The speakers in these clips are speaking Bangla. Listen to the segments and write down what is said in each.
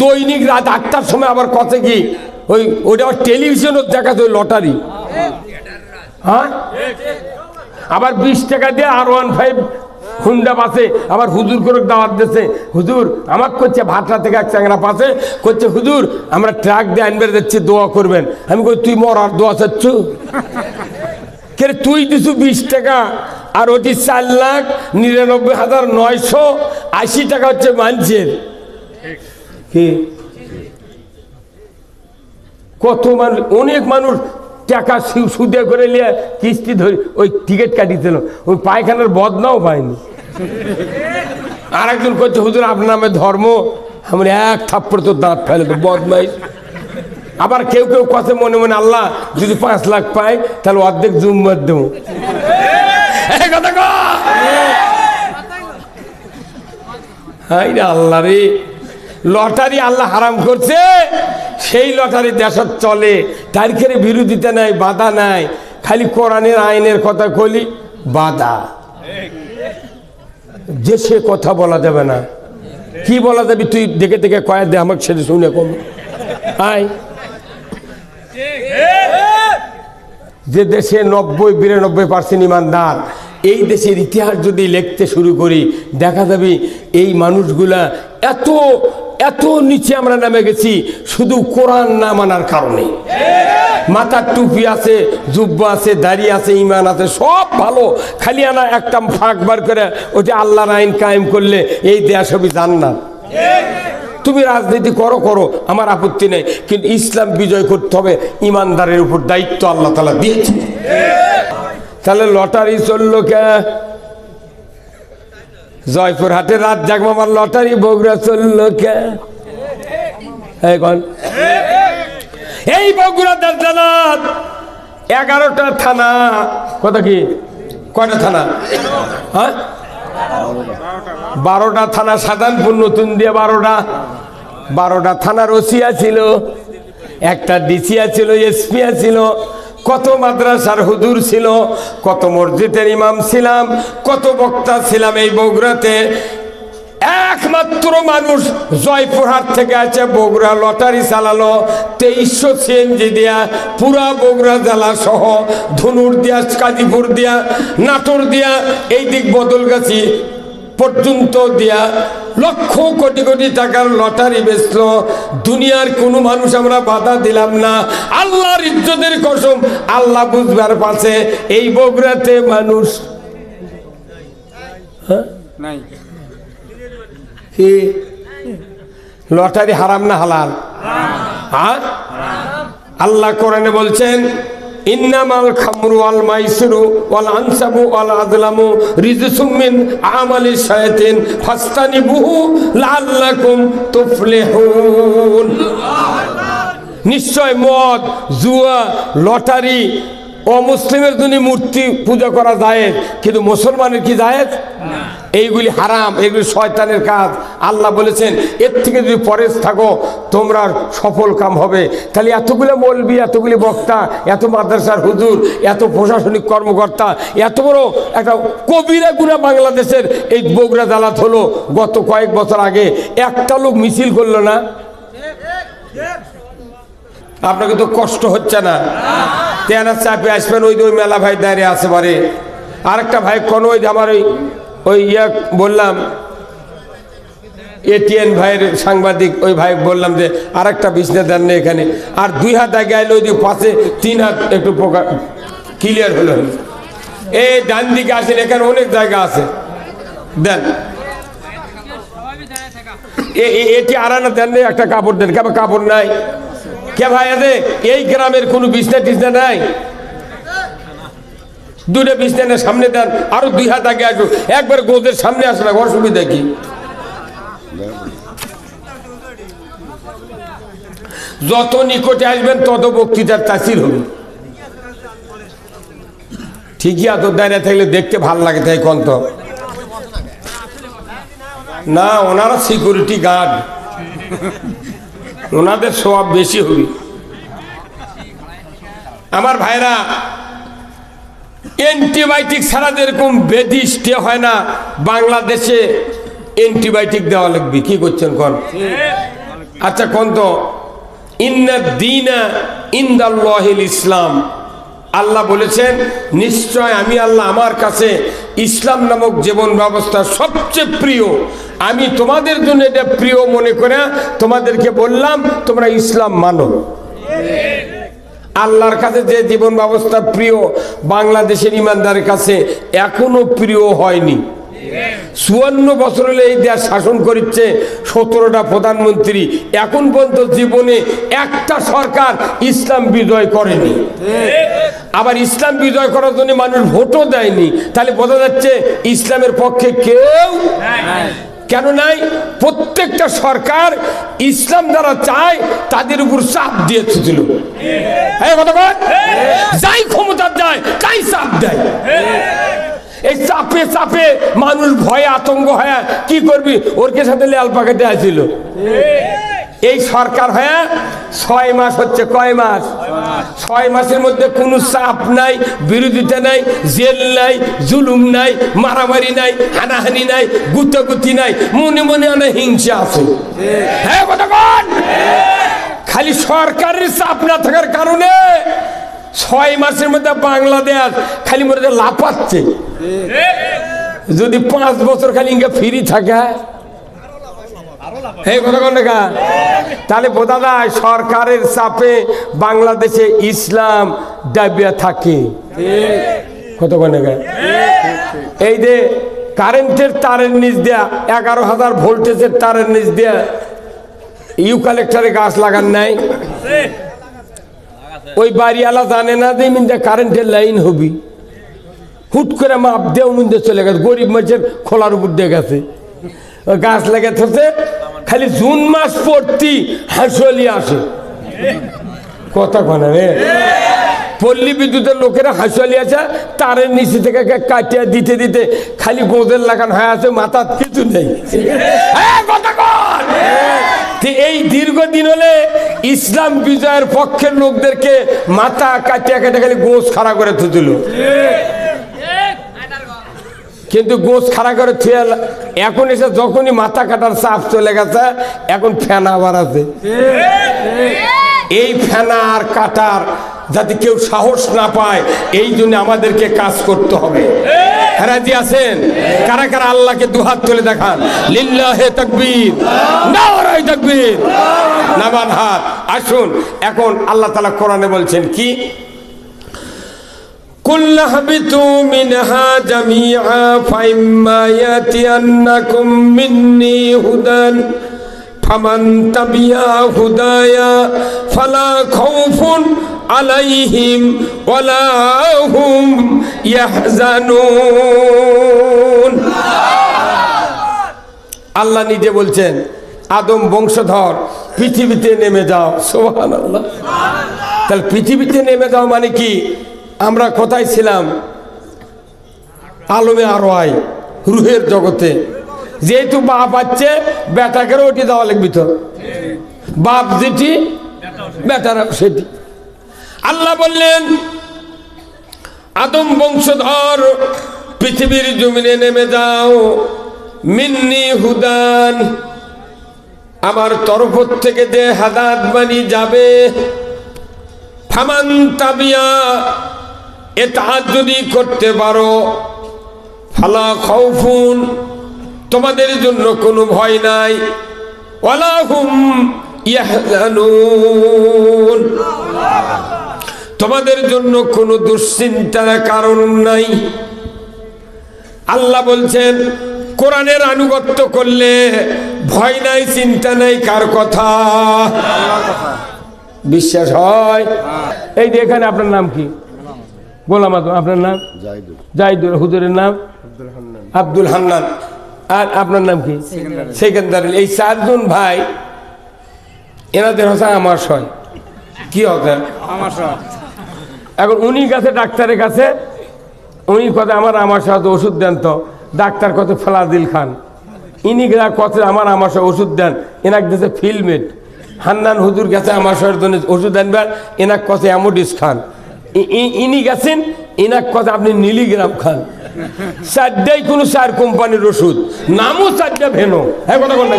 দৈনিক রাত আটটার সময় আবার কত কি? ওই ওটা আবার টেলিভিশনও দেখাতো ওই লটারি হ্যাঁ? আবার বিশ টাকা দিয়ে আর ওয়ান ফাইভ হুন্ডা পাশে আবার হুজুর করে দাওয়াত দিচ্ছে হুজুর আমার করছে ভাটরা থেকে এক চাংরা পাশে করছে হুজুর, আমরা ট্রাক দিয়ে আনবে দিচ্ছি দোয়া করবেন। আমি কই, তুই মর আর দোয়া চাচ্ছ? কে তুই দিছু বিশ টাকা, আর ওটি চার লাখ নিরানব্বই হাজার নয়শো আশি টাকা হচ্ছে মানুষের। কি? কত মানুষ, অনেক মানুষ টাকা সুদে করে নিয়ে কিস্তি ধরে ওই টিকিট কাটিয়েছিল ওই পায়খানার বদনাও পায়নি। আর একজন করছে হুজুর, আপনার নামে ধর্ম। আমি এক থাপ্পড় তো দাঁত ফেলে তো বদমাই আবার কেউ কেউ কথা মনে মনে আল্লাহ যদি পাঁচ লাখ পাই তাহলে অর্ধেক কও। হাই রে আল্লাহ রে। লটারি আল্লাহ হারাম করছে, সেই লটারি দেশত চলে। তারিখের বিরোধিতা নাই, বাধা নাই। খালি কোরআনের আইনের কথা কলি বাধা। সে কথা বলা যাবে না। কি বলা যাবে তুই দেখে দেখে কয়া দে, আমাকে সেটা শুনে কম। আয়। যে দেশে নব্বই, বিরানব্বই পার্সেন্ট ইমানদার, এই দেশের ইতিহাস যদি লিখতে শুরু করি, দেখা যাবে এই মানুষগুলা এত এত নিচে আমরা নামে গেছি, শুধু কোরআন না মানার কারণে। মাথার টুপি আছে, জুব্বা আছে, দাড়ি আছে ইমান আছে, সব ভালো। খালি আনা একটা ফাঁক বার করে ওটা আল্লাহর আইন কায়েম করলে এই দেয়া সবই জান্নাত। তুমি রাজনীতি করো করো, আমার আপত্তি নেই। কিন্তু ইসলাম বিজয় করতে হবে ইমানদারের উপর দায়িত্ব আল্লাহ তালা দিয়েছে। তাহলে লটারি চলল কে? জয়পুর হাটে রাত জাগমামার লটারি বগুড়া চলল কে এই কোন? এই বগুড়া দার্জানাথ এগারোটা থানা। কত কি? কয়টা থানা? হ্যাঁ? বারোটা থানা সাধারণপুর নতুন দিয়ে বারোটা। বারোটা থানার ওসিয়া ছিল, একটা ডিসিয়া ছিল, এসপিয়া ছিল। কত মাদ্রাসার হুজুর ছিল, কত মসজিদের ইমাম ছিলাম, কত বক্তা ছিলাম এই বগুড়াতে। একমাত্র মানুষ জয়পুরহাট থেকে আছে, বগুড়া লটারি চালালো, তেইশশো সিএনজি দিয়া, পুরা বগুড়া জেলা সহ, ধনুর দিয়া কাজীপুর দিয়া, নাটোর দিয়া এই দিক বদলগাছি পর্যন্ত দিয়া লক্ষ কোটি কোটি টাকার লটারি বেচলো। দুনিয়ার কোনো মানুষ আমরা বাধা দিলাম না। আল্লাহর ইজ্জতের কসম আল্লাহ বুঝবার পাশে এই বগুড়াতে মানুষ। কি? লটারি হারাম না হালাল? হ্যাঁ? আল্লাহ কোরআনে বলছেন ইন্নামাল খামরু আল মাইসুরু ওয়াল আনসাবু আল আদলামু রিজুসুমিন মিন আমালি শায়াতিন ফাস্তানিবুহু লাআল্লাকুম তুফলিহুন। নিশ্চয় মদ, জুয়া, লটারি অমুসলিমের জন্য মূর্তি পূজা করা যায় কিন্তু মুসলমানের কি যায় এইগুলি হারাম এগুলি শয়তানের কাজ। আল্লাহ বলেছেন এর থেকে যদি পরেশ থাকো তোমরা সফল কাম হবে। তাহলে এতগুলো মলবি এতগুলি বক্তা এত মাদ্রাসার হুজুর এত প্রশাসনিক কর্মকর্তা এত বড় একটা কবিরা গুণা বাংলাদেশের এই বগুড়া দালাত হলো গত কয়েক বছর আগে। একটা লোক মিছিল করল না। আপনাকে তো কষ্ট হচ্ছে না। তেনার চাপে আসবেন, ওই ওই মেলা ভাই দাঁড়িয়ে আছে বারে আরেকটা ভাই কোন ওই আমার ওই ওই ইয়ে বললাম, এটিএন ভাইয়ের সাংবাদিক, ওই ভাই বললাম যে আরেকটা বিজনেস দেন না এখানে। আর দুই হাত আগে আইলে ওই যে পাশে তিন হাত একটু পোকা ক্লিয়ার হলো। এই ডান দিকে আসেন, এখানে অনেক জায়গা আছে। দেন। এটি আরানা দেন একটা কাপড় দেন। কেমন কাপড় নাই? কে ভাই আদে এই গ্রামের কোনো বিছনা টিছনা নাই? দুটো বিছনানের সামনে দেন, আরও দুই হাত আগে আসো একবার গোদের সামনে আসবে অসুবিধা কি? যত নিকটে আসবেন, তত বক্তৃতার তাসির হবে। ঠিকই এত দাঁড়িয়ে থাকলে দেখতে ভালো লাগে, তাই কন্ত না, ওনারা সিকিউরিটি গার্ড ওনাদের স্বভাব বেশি হবে। আমার ভাইরা, অ্যান্টিবায়োটিক ছাড়া যেরকম বেদি স্টে হয় না, বাংলাদেশে অ্যান্টিবায়োটিক দেওয়া লাগবে। কি করছেন কন? আচ্ছা কোন তো। ইসলাম। আল্লাহ বলেছেন, নিশ্চয় আমি আল্লাহ আমার কাছে ইসলাম নামক জীবন ব্যবস্থা সবচেয়ে প্রিয় আমি তোমাদের জন্য এটা প্রিয় মনে করে তোমাদেরকে বললাম, তোমরা ইসলাম মানো। আল্লাহর কাছে যে জীবন ব্যবস্থা প্রিয়, বাংলাদেশের ইমানদারের কাছে এখনও প্রিয় হয়নি। চুয়ান্ন বছর হলে এই দেশ শাসন করছে সতেরোটা প্রধানমন্ত্রী। এখন পর্যন্ত জীবনে একটা সরকার ইসলাম বিজয় করেনি। আবার ইসলাম বিজয় করার জন্য মানুষ ভোটও দেয়নি। তাহলে বোঝা যাচ্ছে ইসলামের পক্ষে কেউ কেন নাই প্রত্যেকটা সরকার ইসলাম যারা চায়, তাদের উপর চাপ দিয়ে ছুটিল হ্যাঁ যাই ক্ষমতা দেয়, তাই চাপ দেয়। এই চাপে চাপে মানুষ ভয়ে আতঙ্ক হয়ে, কি করবি? ওর কে সাথে লেয়াল পাকাতে আসছিল এই সরকার হয়ে ছয় মাস হচ্ছে কয় মাস? ছয় মাসের মধ্যে কোনো চাপ নাই, বিরোধিতা নাই, জেল নাই, জুলুম নাই, মারামারি নাই, হানাহানি নাই, গুতাগুতি নাই, মনে মনে অনেক হিংসা আছে। হ্যাঁ খালি সরকারের চাপ না থাকার কারণে ছয় মাসের মধ্যে বাংলাদেশ খালি হয় লাফাচ্ছে। যদি পাঁচ বছর খালি ইঙ্গে ফ্রি থাকে কথা তাহলে বোঝা যায় সরকারের চাপে বাংলাদেশে ইসলাম ডাবিয়া থাকে। কত এই যে কারেন্টের তারের নিচ দেয়া, এগারো হাজার ভোল্টেজের তারের নিচ দেয়া ইউ কালেক্টরে গাছ লাগান নাই? ওই বাড়িওয়ালা জানে না যে মিন্দে কারেন্টের লাইন হবি। হুট করে মাপ দেও মিন্দে চলে গেছে, গরিব মানুষের খোলার উপর দিয়ে গেছে। গাছ লেগে থাকছে খালি জুন মাস পড়তি হাঁসলি আসে। কথা কনে রে। পল্লী বিদ্যুতের লোকেরা হাঁসলি আছে তারের নিচে থেকে কাটিয়ে দিতে দিতে খালি গোদের লাগান হয়ে আছে, মাথার কিছু নেই। এই দীর্ঘদিন হলে ইসলাম বিজয়ের পক্ষের লোকদেরকে মাথা কাটিয়া কাটে খালি গোস খাড়া করে থুছিল কিন্তু গোস খাড়া করে থুয়ে এখন এসে যখনই মাথা কাটার চাপ চলে গেছে, এখন ফেনা আবার আছে। এই ফেনা আর কাটার যাতে কেউ সাহস না পায়, এই জন্য আমাদেরকে কাজ করতে হবে। রাজি আছেন? কারা কারা আল্লাহকে দুহাত তুলে দেখান? লিল্লাহে তাকবীর, নারায় তাকবীর নামান হাত। আসুন, এখন আল্লাহ তাআলা কোরআনে বলছেন কি? قل اهبطوا منها جميعا فإما يأتينكم مني هدى فمن تبع هدايا فلا خوف عليهم ولا هم يحزنون আল্লাহ নিজে বলছেন আদম বংশধর পৃথিবীতে নেমে যাও সোহান আল্লাহ তাহলে পৃথিবীতে নেমে যাও মানে কি আমরা কোথায় ছিলাম? আলমে আরও আয় রুহের জগতে। যেহেতু বাপ আছে, বেটাকে ওটি দেওয়া লাগবি তো। বাপ যেটি, বেটারা সেটি। আল্লাহ বললেন, আদম বংশধর, পৃথিবীর জমিনে নেমে যাও। মিন্নি হুদান, আমার তরফ থেকে যে হাদাত যাবে, ফামান তাবিয়া এটা যদি করতে পারো। ফালা খৌফুন তোমাদের জন্য কোনো ভয় নাই। ওয়ালাহুম ইয়াহজানুন তোমাদের জন্য কোনো দুশ্চিন্তার কারণ নাই। আল্লাহ বলছেন কোরআনের আনুগত্য করলে ভয় নাই চিন্তা নাই কার কথা? বিশ্বাস হয়? এই যে এখানে আপনার নাম কি? গোলাম আজম আপনার নাম? জাহিদুল। হুজুরের নাম? আব্দুল হান্নান। আর আপনার নাম কি? সেকেন্দার এই চারজন ভাই এনাদের হচ্ছে আমার সয়। কি হবে এখন উনি গেছে ডাক্তারের কাছে। উনি কথা আমার আমার সাথে ওষুধ দেন তো। ডাক্তার কত ফেলাদিল খান। ইনি কত আমার আমার সাথে ওষুধ দেন। এনাক দিয়েছে ফিলমেট। হান্নান হুজুর গেছে আমার সাথে জন্য ওষুধ আনবার। এনাক কত অ্যামোডিস খান। ইনি গেছেন এনাক কথা আপনি নীলিগ্রাম খান। চারটাই কোনো চার কোম্পানির ওষুধ। নামও চারটা ভেনো। হ্যাঁ কথা কোন?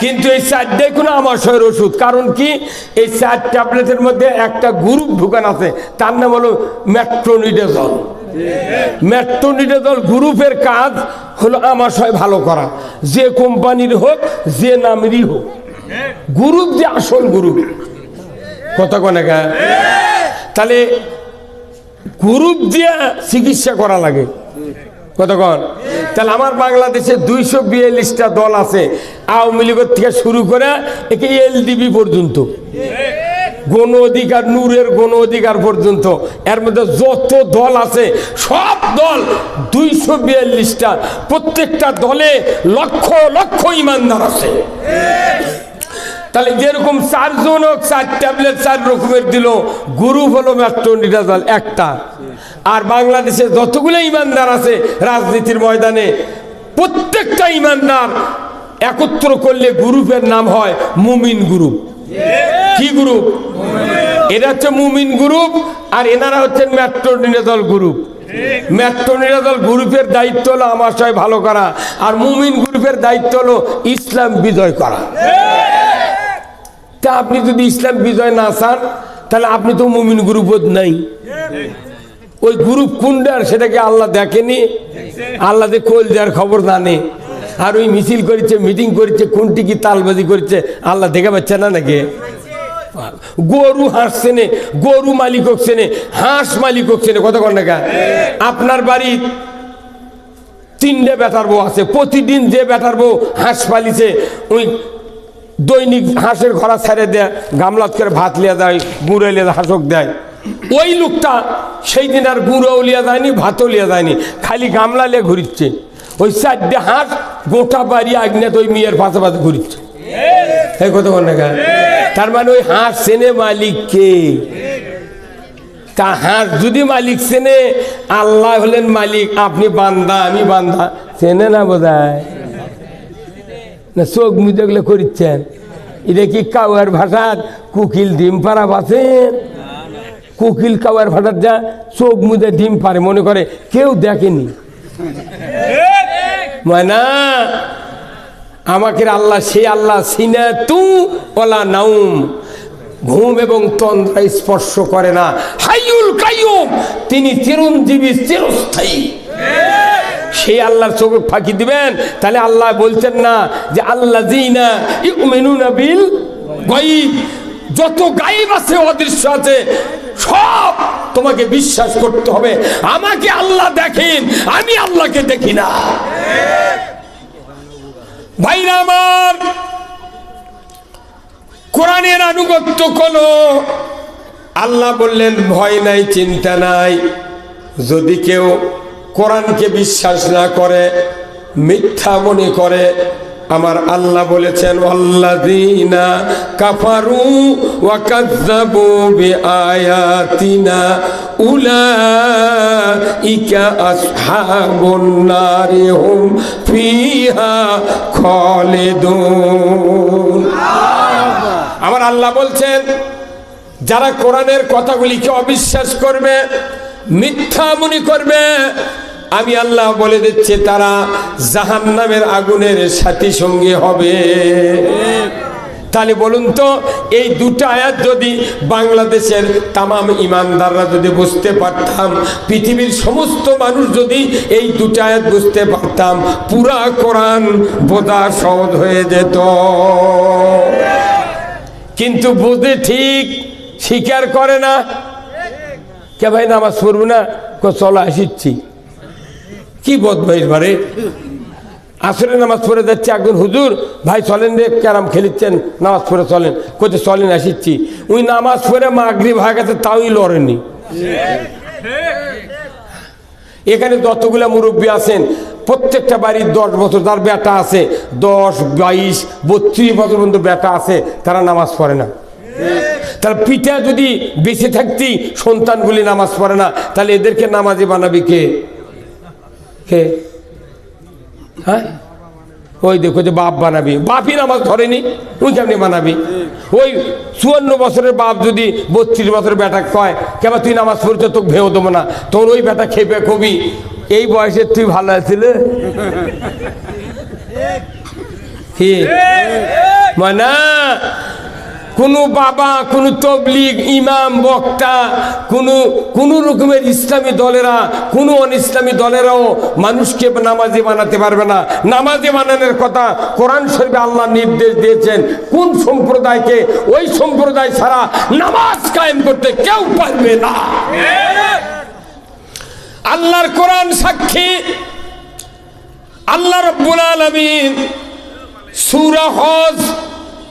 কিন্তু এই চারটাই কোনো আমাশয়ের ওষুধ। কারণ কি? এই চার ট্যাবলেটের মধ্যে একটা গ্রুপ ঢুকান আছে। তার নাম হলো ম্যাট্রোনিডেজল ম্যাট্রোনিডেজল গ্রুপের কাজ হলো আমাশয় ভালো করা। যে কোম্পানির হোক, যে নামেরই হোক। গ্রুপ যে আসল গ্রুপ। কথা কনে? গা তাহলে গ্রুপ দিয়ে চিকিৎসা করা লাগে। কতক্ষণ তাহলে আমার বাংলাদেশে দুইশো বিয়াল্লিশটা দল আছে, আওয়ামী লীগের থেকে শুরু করে একে এলডিবি পর্যন্ত। গণ অধিকার, নূরের গণ অধিকার পর্যন্ত। এর মধ্যে যত দল আছে, সব দল দুইশো বিয়াল্লিশটা। প্রত্যেকটা দলে লক্ষ লক্ষ ইমানদার আছে। তাহলে যেরকম চারজন হোক, চার ট্যাবলেট, চার রকমের দিল গুরু হলো ম্যাট্রোনিডাজল একটা। আর বাংলাদেশে যতগুলো ইমানদার আছে রাজনীতির ময়দানে, প্রত্যেকটা ইমানদার একত্র করলে গ্রুপের নাম হয় মুমিন গ্রুপ কি গ্রুপ এরা হচ্ছে মুমিন গ্রুপ আর এনারা হচ্ছেন ম্যাট্রোনিডাজল গ্রুপ ম্যাট্রোনিডাজল গ্রুপের দায়িত্ব হলো আমার আমাশয় ভালো করা, আর মুমিন গ্রুপের দায়িত্ব হলো ইসলাম বিজয় করা। তা আপনি যদি ইসলাম বিজয় না চান, তাহলে আপনি তো মুমিন গ্রুপ নাই। ওই গ্রুপ কোনটার সেটাকে আল্লাহ দেখেনি, আল্লাহ কোল দেওয়ার খবর জানে। আর ওই মিছিল করেছে, মিটিং করেছে, কোনটি কি তালবাজি করেছে, আল্লাহ দেখে পাচ্ছে না নাকি? গরু হাঁস চেনে গরু মালিক চেনে হাঁস মালিক চেনে কত কর নাকা আপনার বাড়ি তিনটে বেটার বউ আছে, প্রতিদিন যে বেটার বউ হাঁস পালিছে, ওই দৈনিক হাঁসের ঘোড়া ছেড়ে দেয় গামলাত করে ভাত লিয়া দেয়, গুঁড়ো লিয়া হাঁসক দেয়। ওই লোকটা সেই দিন আর গুঁড়ো লিয়া দেয়নি, ভাতও লিয়া দেয়নি, খালি গামলা লিয়ে ঘুরিচ্ছে। ওই চারটে হাঁস গোটা বাড়ি আগ্নেত ওই মেয়ের পাশে পাশে ঘুরিচ্ছে। এই কথা বল? তার মানে ওই হাঁস চেনে মালিক কে? তা হাঁস যদি মালিক চেনে, আল্লাহ হলেন মালিক, আপনি বান্দা, আমি বান্দা। চেনে না বোধহয়? না, চোখ মুজেগুলো করিচ্ছেন। এটা কি কাউয়ার ভাষার কুকিল ডিম পাড়া বাসেন কুকিল কাউয়ার ভাষার যা চোখ মুজে ডিম পারে মনে করে কেউ দেখেনি। মানা আমাকে আল্লাহ সে আল্লাহ সিনা তু ওলা নাউম। ঘুম এবং তন্দ্রা স্পর্শ করে না। হাইউল কাইয়ুম, তিনি চিরঞ্জীবী, চিরস্থায়ী। সেই আল্লাহর চোখ ফাঁকি দিবেন, তাহলে আল্লাহ বলছেন না যে আল্লাহ জিনা ইউমিনুনা বিল গায়ব। যত গায়েব আছে, অদৃশ্য আছে, সব তোমাকে বিশ্বাস করতে হবে। আমাকে আল্লাহ দেখেন, আমি আল্লাহকে দেখি না। ভাইরা আমার, কোরআনের আনুগত্য কোনো আল্লাহ বললেন, ভয় নাই, চিন্তা নাই। যদি কেউ কোরআনকে বিশ্বাস না করে, মিথ্যা মনে করে। আমার আল্লাহ বলেছেন, আল্লাযীনা কাফারু আমার আল্লাহ বলছেন, যারা কোরআনের কথাগুলিকে অবিশ্বাস করবে মিথ্যা মনে করবে। আমি আল্লাহ বলে দিচ্ছি, তারা জাহান নামের আগুনের সাথী সঙ্গে হবে। তাহলে বলুন তো, এই দুটো আয়াত যদি বাংলাদেশের তামাম ইমানদাররা যদি বুঝতে পারতাম, পৃথিবীর সমস্ত মানুষ যদি এই দুটো আয়াত বুঝতে পারতাম, পুরা কোরআন বোধা সহজ হয়ে যেত। কিন্তু বুঝে ঠিক, স্বীকার করে না। কে ভাই নামাজ পড়ব না? চলো আসিচ্ছি। কি বদমাইশ বারে আসরে নামাজ পড়ে যাচ্ছে, একজন হুজুর, ভাই, চলেন রে, ক্যারাম খেলিচ্ছেন, নামাজ পড়ে চলেন। কোথায় চলেন, আসিচ্ছি। ওই নামাজ পড়ে মাগরি ভাগ আছে তাওই লড়েনি এখানে যতগুলা মুরব্বী আছেন, প্রত্যেকটা বাড়ির দশ বছর তার বেটা আছে, দশ, বাইশ, বত্রিশ বছর পর্যন্ত বেটা আছে, তারা নামাজ পড়ে না। তার পিতা যদি বেঁচে থাকতি সন্তানগুলি নামাজ পড়ে না তাহলে এদেরকে নামাজে বানাবি কে? কে? হ্যাঁ? ওই দেখো যে বাপ বানাবি। বাপই নামাজ ধরেনি তুই কেমনি বানাবি? ওই চুয়ান্ন বছরের বাপ যদি বত্রিশ বছরের বেটা কয় কেন তুই নামাজ পড়তে তোকে ভেও দেবো না তোর ওই বেটা খেপে কবি। এই বয়সে তুই ভালো আছিলে হে মানা কোনো বাবা, কোনো তবলিগ, ইমাম, বক্তা, কোনো কোনো রকমের ইসলামী দলেরা, কোনো অন ইসলামী দলেরাও মানুষকে নামাজি বানাতে পারবে না। নামাজি বানানোর কথা কোরআন শরীফে আল্লাহ নির্দেশ দিয়েছেন। কোন সম্প্রদায়কে? ওই সম্প্রদায় ছাড়া নামাজ কায়েম করতে কেউ পারবে না। আল্লাহর কোরআন সাক্ষী। আল্লাহ রব্বুল আলামিন সূরা হজ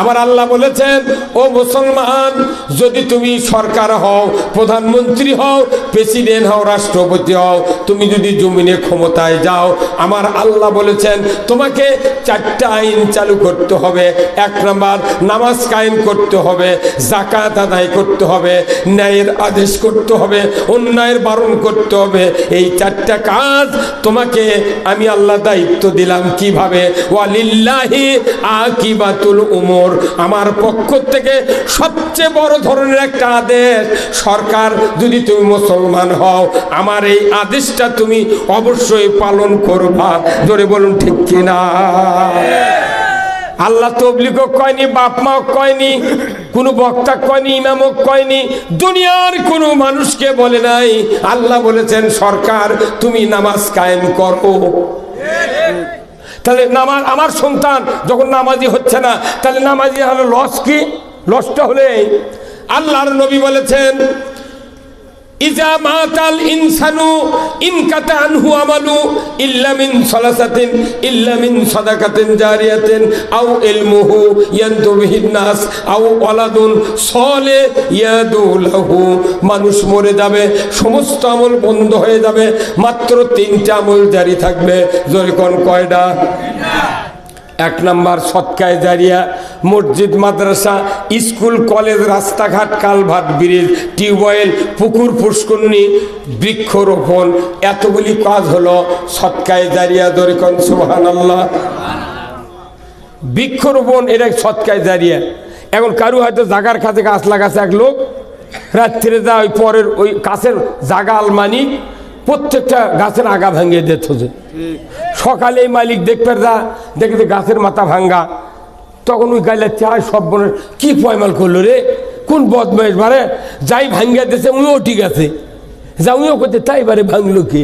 আমার আল্লাহ বলেছেন, ও মুসলমান, যদি তুমি সরকার হও, প্রধানমন্ত্রী হও, প্রেসিডেন্ট হও, রাষ্ট্রপতি হও, তুমি যদি জমিনে ক্ষমতায় যাও, আমার আল্লাহ বলেছেন, তোমাকে চারটা আইন চালু করতে হবে। এক নম্বর, নামাজ কায়েম করতে হবে জাকাত আদায় করতে হবে, ন্যায়ের আদেশ করতে হবে, অন্যায়ের বারণ করতে হবে। এই চারটা কাজ তোমাকে আমি আল্লাহ দায়িত্ব দিলাম কীভাবে? ওয়ালিল্লাহি আকিবাতুল উমর। আমার পক্ষ থেকে সবচেয়ে বড় ধরনের একটা আদেশ। সরকার, যদি তুমি মুসলমান হও, আমার এই আদেশটা তুমি অবশ্যই পালন করবা। জোরে বলুন, ঠিক কিনা? আল্লাহ তবলিগও কয়নি বাপ মাও কয়নি, কোনো বক্তা কয়নি ইমামক কয়নি, দুনিয়ার কোনো মানুষকে বলে নাই। আল্লাহ বলেছেন, সরকার, তুমি নামাজ কায়েম করো। তাহলে নামাজ আমার সন্তান যখন নামাজি হচ্ছে না, তাহলে নামাজি হলো লস কি? লসটা হলে আল্লাহর নবী বলেছেন ইজা মাতাল ইনসানু ইনকাতা আনহু আমালু ইল্লা মিন সালাসাতিন, ইল্লা মিন সাদাকাতিন জারিয়াতিন, আও ইলমুহু ইয়ানতু বিহিন নাস, আও ওয়ালাদুন সলে ইয়াদু লাহু। মানুষ মরে যাবে, সমস্ত আমল বন্ধ হয়ে যাবে, মাত্র তিনটা আমল জারি থাকবে। জোরে কোন কয়টা? এক নম্বর সৎকায় জারিয়া, মসজিদ, মাদ্রাসা, স্কুল, কলেজ, রাস্তাঘাট কালভার্ট ব্রিজ, টিউবওয়েল, পুকুর, পুষ্করণী, বৃক্ষরোপণ, এতগুলি কাজ হলো সৎকায় জারিয়া দরিকন সুবহান আল্লাহ বৃক্ষরোপণ এটা সৎকায় জারিয়া। এখন কারু হয়তো জাগার কাছে গাছ লাগাছে, এক লোক রাত্রে যা ওই পরের ওই কাছের জাগা আলমানি প্রত্যেকটা গাছের আগা ভাঙিয়ে যে সকালে মালিক দেখবে যা দেখে গাছের মাথা ভাঙ্গা। তখন ওই গাইলে চায় সব বলে কি পয়মাল করল রে? কোন বদমাইশ বারে যাই ভাঙ্গিয়া দিয়েছে, উনিও ঠিক আছে। যা উনিও করতে তাই বারে ভাঙলো কি?